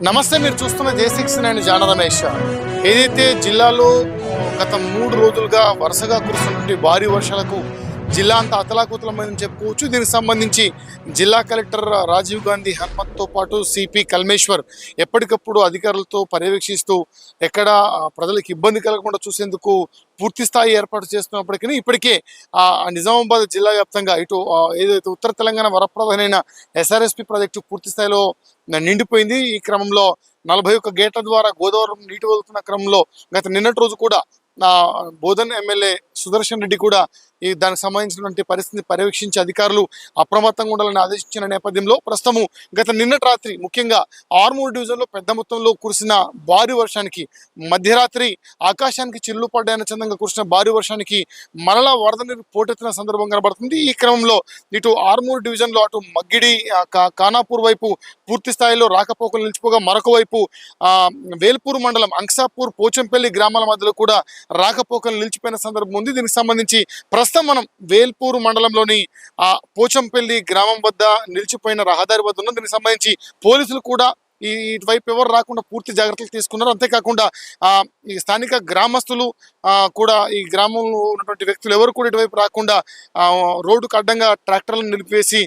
నమస్తే మీరు చూస్తున్న జే సిక్స్ నేను జాన రమేష్ ఏదైతే జిల్లాలో గత మూడు రోజులుగా వరుసగా కురుస్తున్నటువంటి భారీ వర్షాలకు జిల్లా అంతా అతలాకుతలమైందని చెప్పుకోవచ్చు. దీనికి సంబంధించి జిల్లా కలెక్టర్ రాజీవ్ గాంధీ హనుమత్తో పాటు సిపి కల్మేశ్వర్ ఎప్పటికప్పుడు అధికారులతో పర్యవేక్షిస్తూ ఎక్కడ ప్రజలకు ఇబ్బంది కలగకుండా చూసేందుకు పూర్తి స్థాయి ఏర్పాటు చేస్తున్నప్పటికీ ఇప్పటికే ఆ నిజామాబాద్ జిల్లా వ్యాప్తంగా ఇటు ఏదైతే ఉత్తర తెలంగాణ వరప్రధానైన ఎస్ఆర్ఎస్పి ప్రాజెక్టు పూర్తి స్థాయిలో నిండిపోయింది. ఈ క్రమంలో నలభై ఒక్క గేట్ల ద్వారా గోదావరి నీటి వదులుతున్న క్రమంలో గత నిన్నటి రోజు కూడా ఆ, బోధన్ ఎమ్మెల్యే సుదర్శన్ రెడ్డి కూడా ఈ దానికి సంబంధించినటువంటి పరిస్థితిని పర్యవేక్షించి అధికారులు అప్రమత్తంగా ఉండాలని ఆదేశించిన నేపథ్యంలో ప్రస్తుతము గత నిన్నటి రాత్రి ముఖ్యంగా ఆర్మూర్ డివిజన్లో పెద్ద మొత్తంలో కురిసిన భారీ వర్షానికి మధ్యరాత్రి ఆకాశానికి చిల్లు పడ్డాయన చందంగా కురిసిన భారీ వర్షానికి మరలా వరద నీరు పోటెత్తిన సందర్భం కనబడుతుంది. ఈ క్రమంలో ఇటు ఆర్మూర్ డివిజన్లో అటు మగ్గిడి కా- కానాపూర్ వైపు పూర్తి స్థాయిలో రాకపోకలు నిలిచిపోగా మరొక వైపు వేల్పూర్ మండలం అంక్సాపూర్ పోచంపల్లి గ్రామాల మధ్యలో కూడా రాకపోకలు నిలిచిపోయిన సందర్భం ఉంది. దీనికి సంబంధించి ప్రస్తుతం మనం వేల్పూర్ మండలంలోని ఆ పోచంపల్లి గ్రామం వద్ద నిలిచిపోయిన రహదారి వద్ద ఉన్న. దీనికి సంబంధించి పోలీసులు కూడా ఈ ఇటువైపు ఎవరు రాకుండా పూర్తి జాగ్రత్తలు తీసుకున్నారు. అంతేకాకుండా ఈ స్థానిక గ్రామస్తులు కూడా ఈ గ్రామంలో ఉన్నటువంటి వ్యక్తులు ఎవరు కూడా ఇటువైపు రాకుండా రోడ్డుకు అడ్డంగా ట్రాక్టర్లను నిలిపివేసి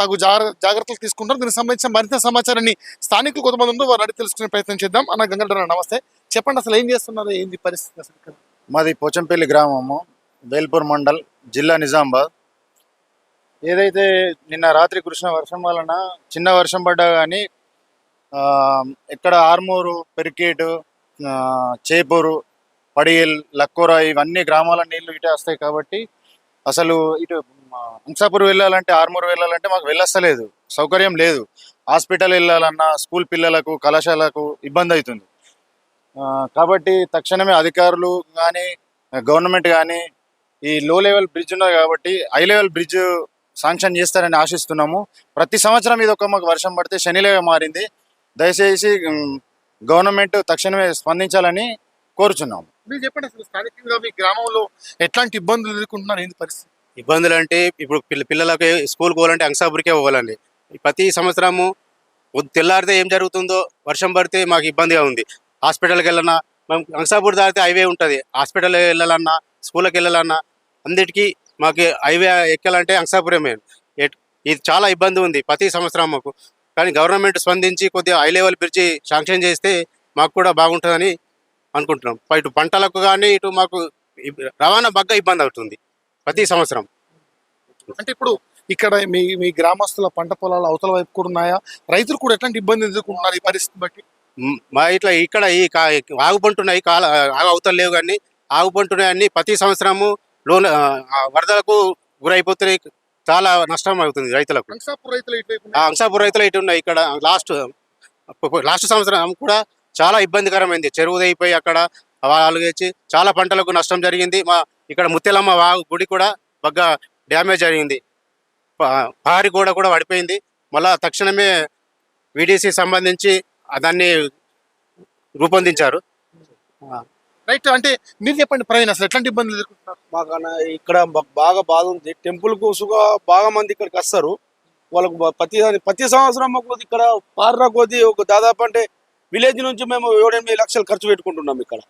తగు జాగ్రత్తలు తీసుకుంటారు దీనికి సంబంధించిన మరింత సమాచారాన్ని స్థానికులు కొంతమంది ఉందో వారు అడిగి తెలుసుకునే ప్రయత్నం చేద్దాం. అన్న గంగళరావు నమస్తే. చెప్పండి అసలు ఏం చేస్తున్నారు? ఏంది పరిస్థితి అసలు ఇక్కడ? మాది పోచంపల్లి గ్రామము వేల్పూర్ మండల్ జిల్లా నిజామాబాద్. ఏదైతే నిన్న రాత్రి కురిసిన వర్షం వలన చిన్న వర్షం పడ్డా కానీ ఇక్కడ ఆర్మూరు పెరికేటు చేపూరు పడియల్ లక్కూర ఇవన్నీ గ్రామాల నీళ్ళు ఇటే వస్తాయి కాబట్టి అసలు ఇటు హంసాపూర్ వెళ్ళాలంటే ఆర్మూరు వెళ్ళాలంటే మాకు వెళ్ళస్తలేదు. సౌకర్యం లేదు. హాస్పిటల్ వెళ్ళాలన్నా స్కూల్ పిల్లలకు కళాశాలకు ఇబ్బంది అవుతుంది. కాబట్టి తక్షణమే అధికారులు కానీ గవర్నమెంట్ కానీ ఈ లో లెవెల్ బ్రిడ్జ్ ఉన్నది కాబట్టి హై లెవెల్ బ్రిడ్జ్ శాంక్షన్ చేస్తారని ఆశిస్తున్నాము. ప్రతి సంవత్సరం ఇది ఒక మాకు వర్షం పడితే శనిలేగా మారింది. దయచేసి గవర్నమెంట్ తక్షణమే స్పందించాలని కోరుచున్నాము. మీరు చెప్పండి అసలు స్థానికంగా మీ గ్రామంలో ఎట్లాంటి ఇబ్బందులు ఎదుర్కొంటున్నారు? ఏంది పరిస్థితి? ఇబ్బందులు అంటే ఇప్పుడు పిల్ల పిల్లలకి స్కూల్కి పోవాలంటే అంగసాపురికే పోవాలండి. ప్రతి సంవత్సరము తెల్లారితే ఏం జరుగుతుందో వర్షం పడితే మాకు ఇబ్బందిగా ఉంది. హాస్పిటల్కి వెళ్ళాలన్నా మేము అంగసాపూర్ దాటితే హైవే ఉంటుంది. హాస్పిటల్ వెళ్ళాలన్నా స్కూల్కి వెళ్ళాలన్నా అన్నిటికీ మాకు హైవే ఎక్కాలంటే అంగసాపురే మెయిన్ ఇది చాలా ఇబ్బంది ఉంది ప్రతి సంవత్సరం మాకు. కానీ గవర్నమెంట్ స్పందించి కొద్దిగా హై లెవెల్ బ్రిడ్జి శాంక్షన్ చేస్తే మాకు కూడా బాగుంటుందని అనుకుంటున్నాం. ఇటు పంటలకు కానీ ఇటు మాకు రవాణా బాగా ఇబ్బంది అవుతుంది ప్రతి సంవత్సరం. అంటే ఇప్పుడు ఇక్కడ మీ మీ గ్రామస్తుల పంట పొలాలు అవతల వైపు కూడా ఉన్నాయా? రైతులు కూడా ఎట్లాంటి ఇబ్బంది ఎదుర్కొంటున్నారు ఈ పరిస్థితి బట్టి? మ్, ఇట్లా ఇక్కడ ఈ కా ఆగు పంటున్నాయి కాల ఆగు అవతలు లేవు కానీ ఆగు పంటున్నాయన్ని ప్రతి సంవత్సరము లోన్ వరదలకు గురైపోతున్నాయి. చాలా నష్టం అవుతుంది రైతులకు. అంశాపూర్ రైతులు ఇటు ఉన్నాయి. ఇక్కడ లాస్ట్ లాస్ట్ సంవత్సరం కూడా చాలా ఇబ్బందికరమైంది. చెరువు అయిపోయి అక్కడ వాళ్ళు చాలా పంటలకు నష్టం జరిగింది. మా ఇక్కడ ముత్యాలమ్మ వాగు గుడి కూడా బాగా డ్యామేజ్ జరిగింది. పహారి గోడ కూడా పడిపోయింది. మళ్ళా తక్షణమే విడిసి సంబంధించి దాన్ని రూపొందించారు. రైట్ అంటే మీరు చెప్పండి ప్రవీణ్ అసలు ఎట్లాంటి ఇబ్బందులు ఎదుర్కొంటున్నారు? మాకు అన్న ఇక్కడ బాగా బాధ ఉంది. టెంపుల్కు సుగా బాగా మంది ఇక్కడికి వస్తారు. వాళ్ళకు ప్రతి ప్రతి సంవత్సరం మాకు ఇక్కడ పార్రా కొద్ది ఒక దాదాపు అంటే విలేజ్ నుంచి మేము ఏడెనిమిది లక్షలు ఖర్చు పెట్టుకుంటున్నాం ఇక్కడ.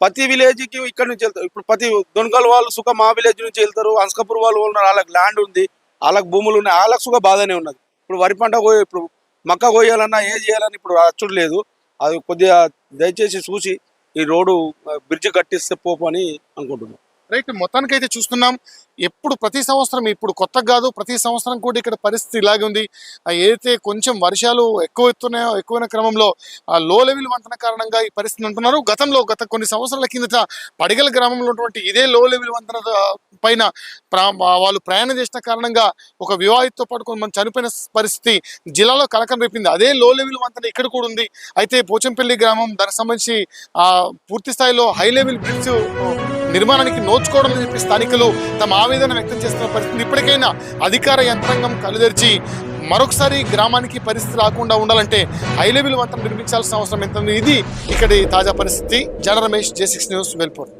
ప్రతి విలేజ్కి ఇక్కడ నుంచి వెళ్తారు. ఇప్పుడు ప్రతి దొనకల్ వాళ్ళు సుఖ మా విలేజ్ నుంచి వెళ్తారు. అంస్కపూర్ వాళ్ళు ఉన్నారు. వాళ్ళకి ల్యాండ్ ఉంది. వాళ్ళకి భూములు ఉన్నాయి. వాళ్ళకి సుఖ బాధనే ఉన్నది. ఇప్పుడు వరి పంట ఇప్పుడు మక్క కోయాలన్నా ఏ చేయాలని ఇప్పుడు అచ్చుడు లేదు. అది కొద్దిగా దయచేసి చూసి ఈ రోడ్డు బ్రిడ్జ్ కట్టిస్తే పోపు అని అనుకుంటున్నాం. రైట్ మొత్తానికి అయితే చూస్తున్నాం. ఎప్పుడు ప్రతి సంవత్సరం ఇప్పుడు కొత్త కాదు ప్రతి సంవత్సరం కూడా ఇక్కడ పరిస్థితి ఇలాగే ఉంది. ఏదైతే కొంచెం వర్షాలు ఎక్కువ ఎత్తున్నాయో ఎక్కువైన క్రమంలో ఆ లో లెవెల్ వంతన కారణంగా ఈ పరిస్థితి ఉంటున్నారు గతంలో గత కొన్ని సంవత్సరాల కిందట పడిగల గ్రామంలో ఉన్నటువంటి ఇదే లో లెవెల్ వంతన పైన ప్రా- వాళ్ళు ప్రయాణం చేసిన కారణంగా ఒక వివాహితతో పాటు కొంతమంది చనిపోయిన పరిస్థితి జిల్లాలో కలకం రేపింది. అదే లో లెవెల్ వంతన ఇక్కడ కూడా ఉంది. అయితే పోచంపల్లి గ్రామం దానికి సంబంధించి పూర్తి స్థాయిలో హై లెవెల్ బ్రిడ్జ్ నిర్మాణానికి నోచుకోవడం అని చెప్పి స్థానికులు తమ ఆవేదన వ్యక్తం చేస్తున్న పరిస్థితి ఇప్పటికైనా అధికార యంత్రాంగం కలుదెరిచి మరొకసారి గ్రామానికి పరిస్థితి రాకుండా ఉండాలంటే హై లెవెల్ వంతన నిర్మించాల్సిన అవసరం ఎంత ఇది ఇక్కడి తాజా పరిస్థితి. జన Ramesh J six news Velpur